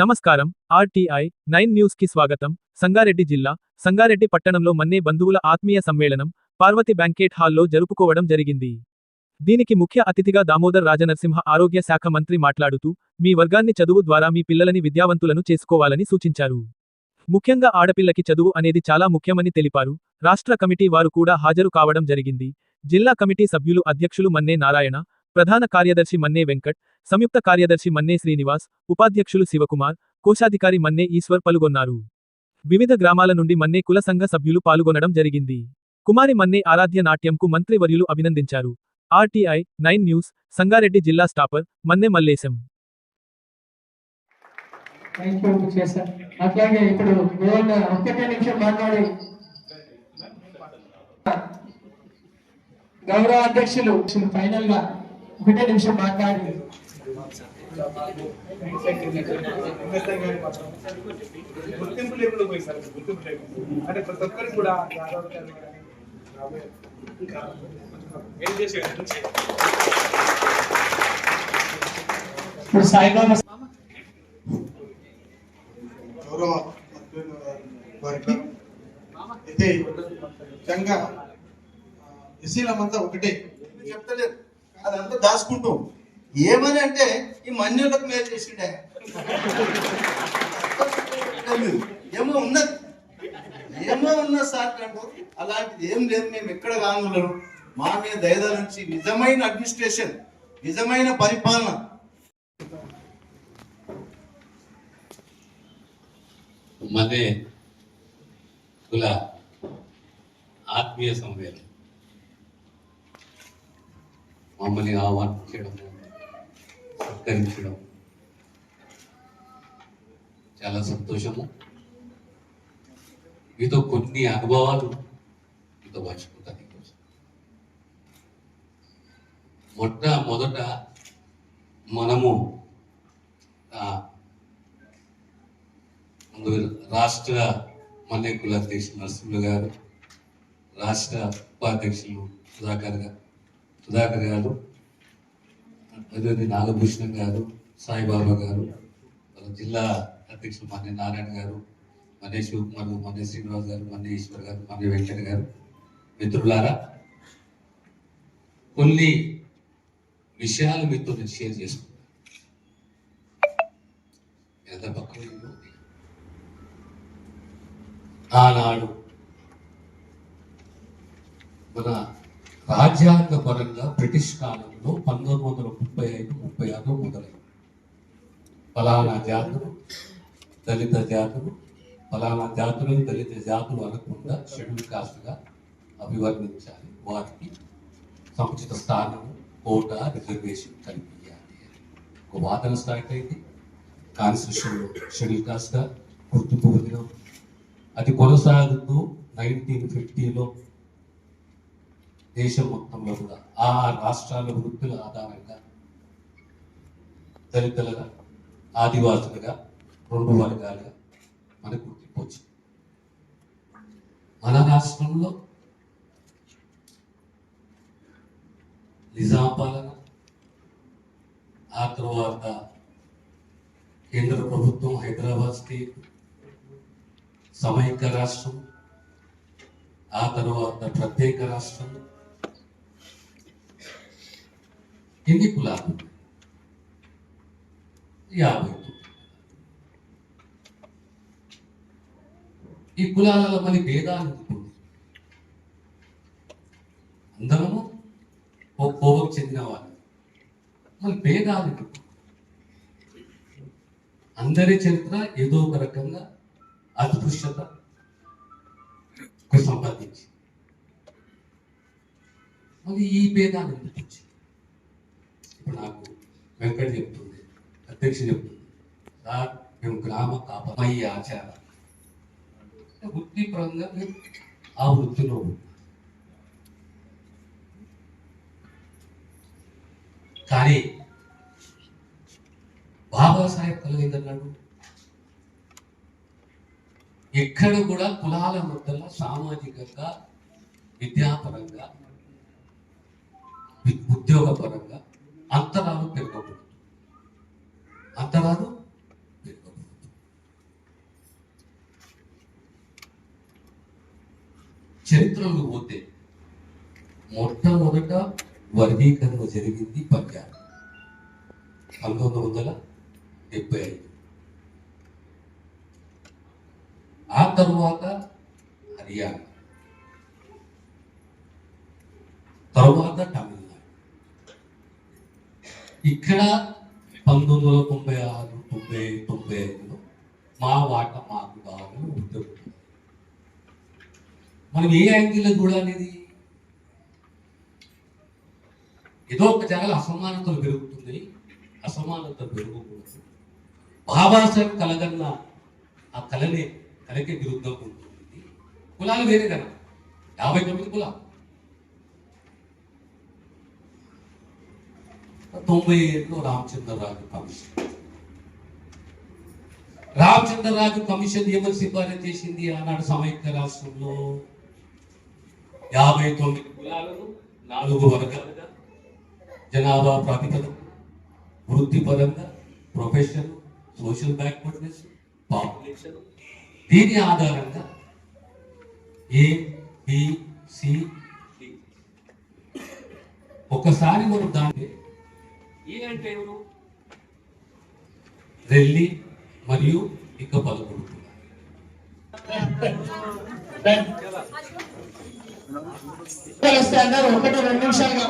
నమస్కారం. RTI nine న్యూస్కి స్వాగతం. సంగారెడ్డి జిల్లా సంగారెడ్డి పట్టణంలో మన్నే బంధువుల ఆత్మీయ సమ్మేళనం పార్వతి బ్యాంకేట్ హాల్లో జరుపుకోవడం జరిగింది. దీనికి ముఖ్య అతిథిగా దామోదర్ రాజనరసింహ ఆరోగ్య శాఖ మంత్రి మాట్లాడుతూ మీ వర్గాన్ని చదువు ద్వారా మీ పిల్లలని విద్యావంతులను చేసుకోవాలని సూచించారు. ముఖ్యంగా ఆడపిల్లకి చదువు అనేది చాలా ముఖ్యమని తెలిపారు. రాష్ట్ర కమిటీ వారు కూడా హాజరు కావడం జరిగింది. జిల్లా కమిటీ సభ్యులు అధ్యక్షులు మన్నే నారాయణ ప్రధాన కార్యదర్శి మన్నే వెంకట్ సంయుక్త కార్యదర్శి మన్నే శ్రీనివాస్ ఉపాధ్యక్షులు శివకుమార్ కోశాధికారి మన్నే ఈశ్వర్ పాల్గొన్నారు. వివిధ గ్రామాల నుండి మన్నే కుల సంఘ సభ్యులు పాల్గొనడం జరిగింది. కుమారి మన్నే ఆరాధ్య నాట్యంకు మంత్రివర్యులు అభినందించారు. ఆర్టీఐ నైన్ న్యూస్ సంగారెడ్డి జిల్లా స్టాపర్ మన్నె మల్లేశం. అట్లాగే ఇప్పుడు ఒక్కటే నిమిషం మాట్లాడి. గౌరవ అధ్యక్షులు ఫైనల్గా ఒకటే నిమిషం మాట్లాడి గుర్తింపు లేకుండా పోయి సార్ గుర్తింపు లేకుండా. అంటే ప్రతి ఒక్కరికి కూడా ఏం ఇప్పుడు సాయిబాబా గౌరవ వారికి అయితే ముఖ్యంగా ఎస్సీలమంతా ఒకటే. చెప్తలేదు. అదంతా దాచుకుంటాం ఏమని అంటే ఈ మన్యులకు మేలు చేసిండే. ఏమో ఉన్నది ఏమో ఉన్నది సార్ అంటూ అలాంటిది ఏం లేదు మేము ఎక్కడ కానులను మా మీద దయద నుంచి నిజమైన అడ్మినిస్ట్రేషన్ నిజమైన పరిపాలన. మనే కుల ఆత్మీయ సంవేదన. మమ్మల్ని ఆహ్వానించడం సత్కరించడం. చాలా సంతోషము. మీతో కొన్ని అనుభవాలు మీతో పంచుకుంటాను ఈరోజు. మొట్టమొదట మనము రాష్ట్ర మన్యకుల అధ్యక్షులు నరసింహులు గారు రాష్ట్ర ఉపాధ్యక్షులు సుధాకర్ గారు సుధాకర్ గారు అదేవిధంగా నాగభూషణం గారు సాయిబాబా గారు జిల్లా అధ్యక్షులు మన్య నారాయణ గారు మన్య శివకుమార్ మన్య శ్రీనివాస్ గారు మన్య ఈశ్వర్ గారు మన్య వెంకట గారు. మిత్రులారా కొన్ని విషయాలు మీతో నేను షేర్ చేసుకుంటాను. ఎంత పక్కన ఆనాడు మన రాజ్యాంగపరంగా బ్రిటిష్ కాలంలో పంతొమ్మిది వందల ముప్పై ఐదు ముప్పై ఆరు మొదలైంది. ఫలానా జాతులు దళిత జాతులు ఫలానా జాతులను దళిత జాతులు అనకుండా షెడ్యూల్ కాస్ట్గా అభివర్ణించాలి. వారికి సముచిత స్థానం కోటా రిజర్వేషన్ కల్పించాలి ఒక వాదన స్టార్ట్ అయింది. కాన్స్టిట్యూషన్లో షెడ్యూల్ కాస్ట్గా గుర్తింపు పొందినాం అది కొనసాగుతూ నైన్టీన్ ఫిఫ్టీలో దేశం మొత్తంలో కూడా ఆ రాష్ట్రాల వృత్తుల ఆధారంగా దళితులుగా ఆదివాసులుగా రెండు వర్గాలుగా మనకు గుర్తింపు వచ్చింది మన రాష్ట్రంలో నిజాం పాలన ఆ తర్వాత కేంద్ర ప్రభుత్వం హైదరాబాద్ స్టేట్ సమైక్య రాష్ట్రం ఆ తర్వాత ప్రత్యేక రాష్ట్రం ఎన్ని కులాలు? యాభై ఈ కులాలలో మరి భేదాలు ఎందుకు? అందరము ఓ కోపం చెందిన వాళ్ళు. మరి భేదాలు ఎందుకు? అందరి చరిత్ర ఏదో ఒక రకంగా అస్పృశ్యత సంపాదించి మరి ఈ భేదాలు ఎందుకు వచ్చాయి? నాకు వెంకట చెప్తుంది అధ్యక్ష చెప్తుంది. సార్ మేము గ్రామ కాపమయ్య ఆచారం. వృత్తిపరంగా మేము ఆ వృత్తిలో ఉన్నాం. కానీ బాబాసాహెబ్ కలగన్నాడు ఎక్కడ కూడా కులాల మధ్యలో సామాజికంగా విద్యాపరంగా ఉద్యోగపరంగా అంతరాలు పెరుగుతుంది అంతరాలు చరిత్రలు పోతే మొట్టమొదట వర్గీకరణ జరిగింది పంజాబ్. పంతొమ్మిది వందల డెబ్బై ఐదు. ఆ తరువాత హర్యానా. తరువాత తమిళ ఇక్కడ పంతొమ్మిది వందల తొంభై ఆరు తొంభై తొంభై ఐదులో మా వాట మాకు కావాలని ఉద్యోగం మనం ఏ యాంగిల్లో అనేది ఏదో ఒక జగల అసమానతలు పెరుగుతుంది అసమానత పెరగకూడదు బాబాసాహెబ్ కలగన్న ఆ కళనే కళకి విరుద్ధంగా ఉంటుంది. కులాలు వేరే కదా. యాభై తొమ్మిది కులాలు. తొంభై ఏడులో రామచంద్రరాజు కమిషన్ రామచంద్రరాజు కమిషన్ ఎవరు సిఫారసు చేసింది? ఆనాడు సమైక్య రాష్ట్రంలో యాభై తొమ్మిది కులాలను నాలుగు వర్గాలుగా జనాభా ప్రాతిపదిక వృత్తిపరంగా ప్రొఫెషన్ సోషల్ బ్యాక్వర్డ్నెస్ పాపులేషన్ దీని ఆధారంగా ఏ బి సి ఒకసారి మనం దాన్ని ఏ అంటే ఎవరు? రెల్లి మరియు ఇక పలుకుడు. ఒకటి రెండు నిమిషాలుగా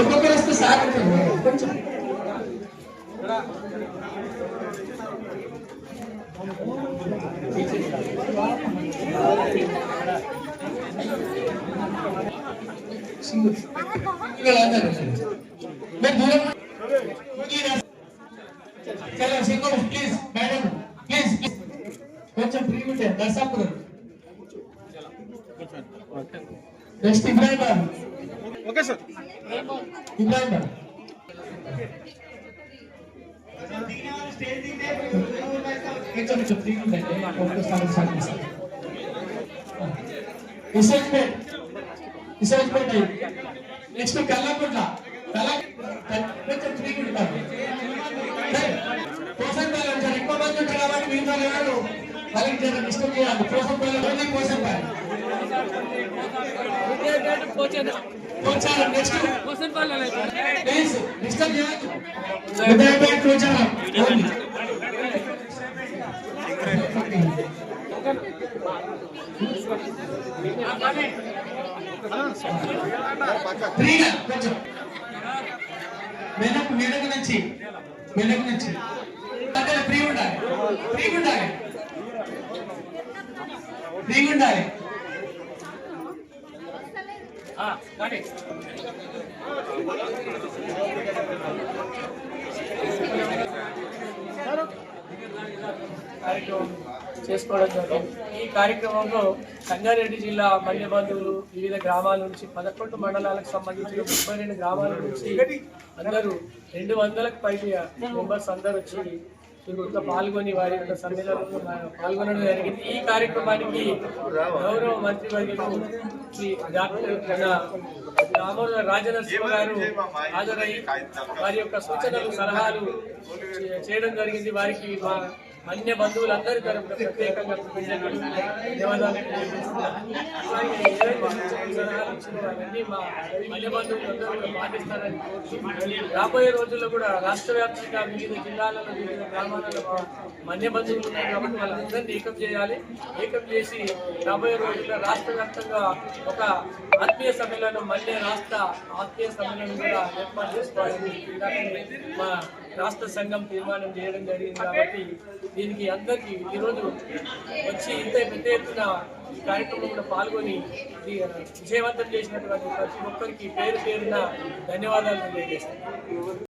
ఒక్కొక్కరు వస్తే సార్ కొంచెం. సింగిల్ సింగిల్ అందరూ మీరు దూరం చలో సింగిల్ ప్లీజ్ మేడం ప్లీజ్ కొంచెం ఫ్రీ ఉంటే Narsapuram next Ibrahim Babu okay sir Ibrahim బాబు కొంచెం కొంచెం ఫ్రీ ఉండండి ఒక్కసారి స్టార్ట్ చేస్తాను రిసర్చ్మెంట్ రిసర్చ్మెంట్ నెక్స్ట్ కల్లకుంట్ల కల్ల కొంచెం ఫ్రీ ఉంటారు పోషన్ పాలు వచ్చారు ఎక్కువ మంది ఉంటారు కాబట్టి మిగతా వాళ్ళు వాళ్ళకి జర డిస్టర్బ్ చేయాలి పోషన్ పాలు ఓన్లీ పోషన్ పాలు పోచారం నెక్స్ట్ ప్లీజ్ డిస్టర్బ్ చేయొద్దు మెనకు పోచారం నుంచి. వెనక నుంచి. అక్కడ ఫ్రీ ఉండాలి. ఫ్రీ ఉండాలి. ఫ్రీ ఉండాలి. కార్యక్రమం చేసుకోవడం జరిగింది. ఈ కార్యక్రమంలో సంగారెడ్డి జిల్లా మన్య బంధువులు వివిధ గ్రామాల నుంచి పదకొండు మండలాలకు సంబంధించిన ముప్పై రెండు గ్రామాల నుంచి అందరూ రెండు వందలకు పైగా మెంబర్స్ అందరూ వచ్చి పాల్గొని వారి యొక్క సమ్మేళనంలో పాల్గొనడం జరిగింది. ఈ కార్యక్రమానికి గౌరవ మంత్రి వర్యులు శ్రీ డాక్టర్ మన దామోదర రాజనరసింహ గారు హాజరై వారి యొక్క సూచనలు సలహాలు చేయడం జరిగింది. వారికి మా అన్య బంధువులందరి తరపున ప్రత్యేకంగా కృతజ్ఞతలు, ధన్యవాదాలు మా అన్య పాటిస్తారని కోరుతూ రాబోయే రోజుల్లో కూడా రాష్ట్ర వ్యాప్తంగా వివిధ జిల్లాలలో వివిధ గ్రామాలలో మా ఉన్నాయి బంధువులు కాబట్టి వాళ్ళందరినీ ఏకం చేయాలి. ఏకం చేసి రాబోయే రోజుల్లో రాష్ట్ర వ్యాప్తంగా ఒక ఆత్మీయ సమ్మేళనం మళ్ళీ రాష్ట్ర ఆత్మీయ సమ్మేళనం కూడా ఏర్పాటు చేసుకోవాలని మా రాష్ట్ర సంఘం తీర్మానం చేయడం జరిగింది కాబట్టి దీనికి అందరికీ ఈరోజు వచ్చి ఇంత పెద్ద ఎత్తున ఈ కార్యక్రమంలో పాల్గొని విజయవంతం చేసినటువంటి ప్రతి ఒక్కరికి పేరు పేరున ధన్యవాదాలు తెలియజేస్తాను.